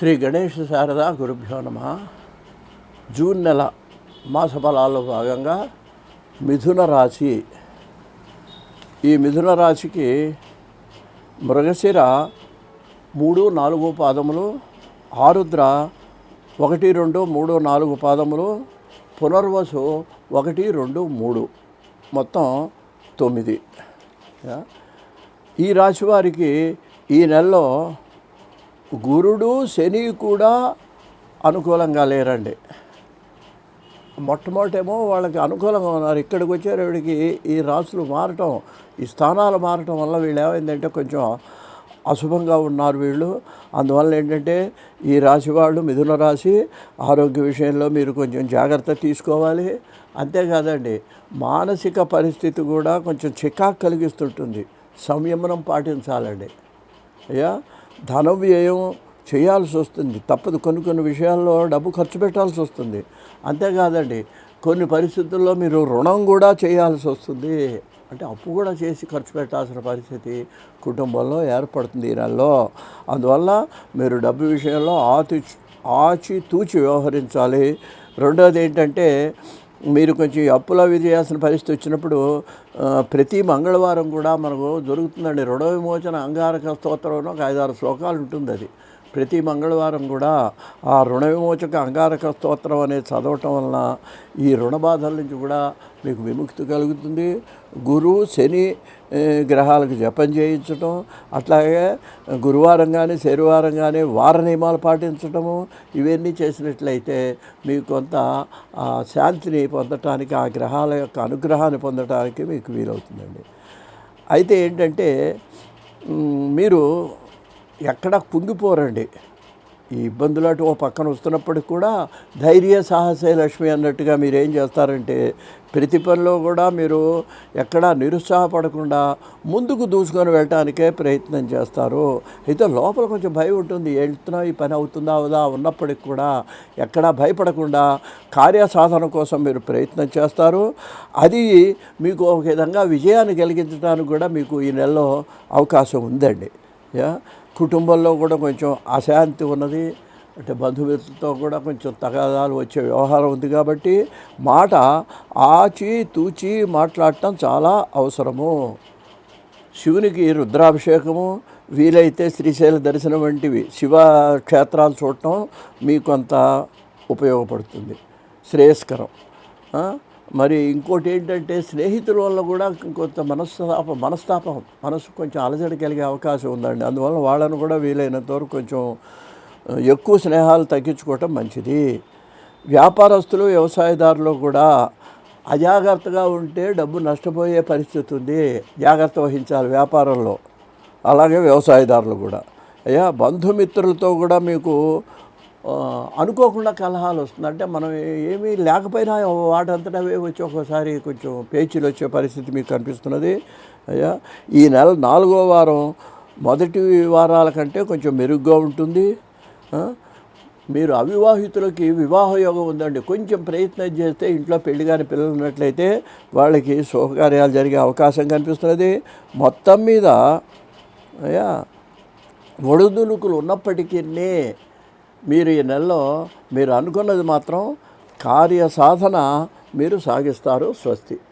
శ్రీ గణేష్ శారద గురుభ్యో నమ. జూన్ నెల మాస ఫలాల్లో భాగంగా మిథున రాశి. ఈ మిథున రాశికి మృగశిర మూడు నాలుగు పాదములు ఆరుద్ర ఒకటి రెండు మూడు నాలుగు పాదములు పునర్వసు ఒకటి రెండు మూడు మొత్తం తొమ్మిది. ఈ రాశి వారికి ఈ నెలలో గురుడు శని కూడా అనుకూలంగా లేరండి. మొట్టమొదటేమో వాళ్ళకి అనుకూలంగా ఉన్నారు. ఇక్కడికి వచ్చేవాడికి ఈ రాసులు మారటం ఈ స్థానాలు మారటం వల్ల వీళ్ళు ఏమైందంటే కొంచెం అశుభంగా ఉన్నారు వీళ్ళు. అందువల్ల ఏంటంటే ఈ రాశి వాళ్ళు మిథున రాశి ఆరోగ్య విషయంలో మీరు కొంచెం జాగ్రత్త తీసుకోవాలి. అంతేకాదండి మానసిక పరిస్థితి కూడా కొంచెం చికాకు కలిగిస్తుంటుంది. సంయమనం పాటించాలండి. అయ్యా? ధన వ్యయం చేయాల్సి వస్తుంది. తప్పదు. కొన్ని కొన్ని విషయాల్లో డబ్బు ఖర్చు పెట్టాల్సి వస్తుంది. అంతేకాదండి కొన్ని పరిస్థితుల్లో మీరు రుణం కూడా చేయాల్సి వస్తుంది. అంటే అప్పు కూడా చేసి ఖర్చు పెట్టాల్సిన పరిస్థితి కుటుంబంలో ఏర్పడుతుంది ఈ నెలలో. అందువల్ల మీరు డబ్బు విషయంలో ఆచి ఆచి తూచి వ్యవహరించాలి. రెండోది ఏంటంటే మీరు కొంచెం అప్పుల అవి చేయాల్సిన పరిస్థితి వచ్చినప్పుడు ప్రతి మంగళవారం కూడా మనకు దొరుకుతుందండి రుణ విమోచన అంగారక స్తోత్రం ఒక ఐదారు శ్లోకాలు ఉంటుంది అది. ప్రతి మంగళవారం కూడా ఆ రుణ విమోచక అంగారక స్తోత్రం అనేది చదవటం వలన ఈ రుణ బాధల నుంచి కూడా మీకు విముక్తి కలుగుతుంది. గురు శని గ్రహాలకు జపం చేయించటం అట్లాగే గురువారం కానీ శనివారం కానీ వార నియమాలు పాటించటము ఇవన్నీ చేసినట్లయితే మీకు కొంత ఆ, శాంతిని పొందటానికి ఆ గ్రహాల యొక్క అనుగ్రహాన్ని పొందటానికి మీకు వీలవుతుందండి. అయితే ఏంటంటే మీరు ఎక్కడ కుంగిపోరండి. ఈ ఇబ్బందులు అటు ఓ పక్కన వస్తున్నప్పటికి కూడా ధైర్య సాహసే లక్ష్మి అన్నట్టుగా మీరు ఏం చేస్తారంటే ప్రతి పనిలో కూడా మీరు ఎక్కడా నిరుత్సాహపడకుండా ముందుకు దూసుకొని వెళ్ళటానికే ప్రయత్నం చేస్తారు. అయితే లోపల కొంచెం భయం ఉంటుంది. వెళ్తున్నా ఈ పని అవుతుందా అవుదా ఉన్నప్పటికి కూడా ఎక్కడా భయపడకుండా కార్యసాధన కోసం మీరు ప్రయత్నం చేస్తారు. అది మీకు ఒక విధంగా విజయాన్ని కలిగించడానికి కూడా మీకు ఈ నెలలో అవకాశం ఉందండి. యా? కుటుంబంలో కూడా కొంచెం అశాంతి ఉన్నది. అంటే బంధుమిత్రులతో కూడా కొంచెం తగాదాలు వచ్చే వ్యవహారం ఉంది కాబట్టి మాట ఆచి తూచి మాట్లాడటం చాలా అవసరము. శివునికి రుద్రాభిషేకము వీలైతే శ్రీశైల దర్శనం వంటివి శివ క్షేత్రాలు చూడటం మీకు అంత ఉపయోగపడుతుంది. శ్రేయస్కరం. మరి ఇంకోటి ఏంటంటే స్నేహితుల వల్ల కూడా కొంత మనస్తాప మనస్తాపం మనసు కొంచెం అలజడి కలిగే అవకాశం ఉందండి. అందువల్ల వాళ్ళను కూడా వీలైనంత వరకు కొంచెం ఎక్కువ స్నేహాలు తగ్గించుకోవటం మంచిది. వ్యాపారస్తులు వ్యవసాయదారులు కూడా అజాగ్రత్తగా ఉంటే డబ్బు నష్టపోయే పరిస్థితి ఉంది. జాగ్రత్త వహించాలి వ్యాపారంలో. అలాగే వ్యవసాయదారులు కూడా. అయ్యా బంధుమిత్రులతో కూడా మీకు అనుకోకుండా కలహాలు వస్తుందంటే మనం ఏమీ లేకపోయినా వాటంతటా అవే వచ్చి ఒక్కోసారి కొంచెం పేచీలు వచ్చే పరిస్థితి మీకు కనిపిస్తున్నది. అయ్యా ఈ నెల నాలుగో వారం మొదటి వారాల కంటే కొంచెం మెరుగ్గా ఉంటుంది. మీరు అవివాహితులకి వివాహ యోగం ఉందండి. కొంచెం ప్రయత్నం చేస్తే ఇంట్లో పెళ్ళి కాని పిల్లలు ఉన్నట్లయితే వాళ్ళకి శుభకార్యాలు జరిగే అవకాశం కనిపిస్తున్నది. మొత్తం మీద అయ్యా ఒడుదులుకులు ఉన్నప్పటికీ మీరు ఈ నెలలో మీరు అనుకున్నది మాత్రం కార్య సాధన మీరు సాగిస్తారు స్వస్తి.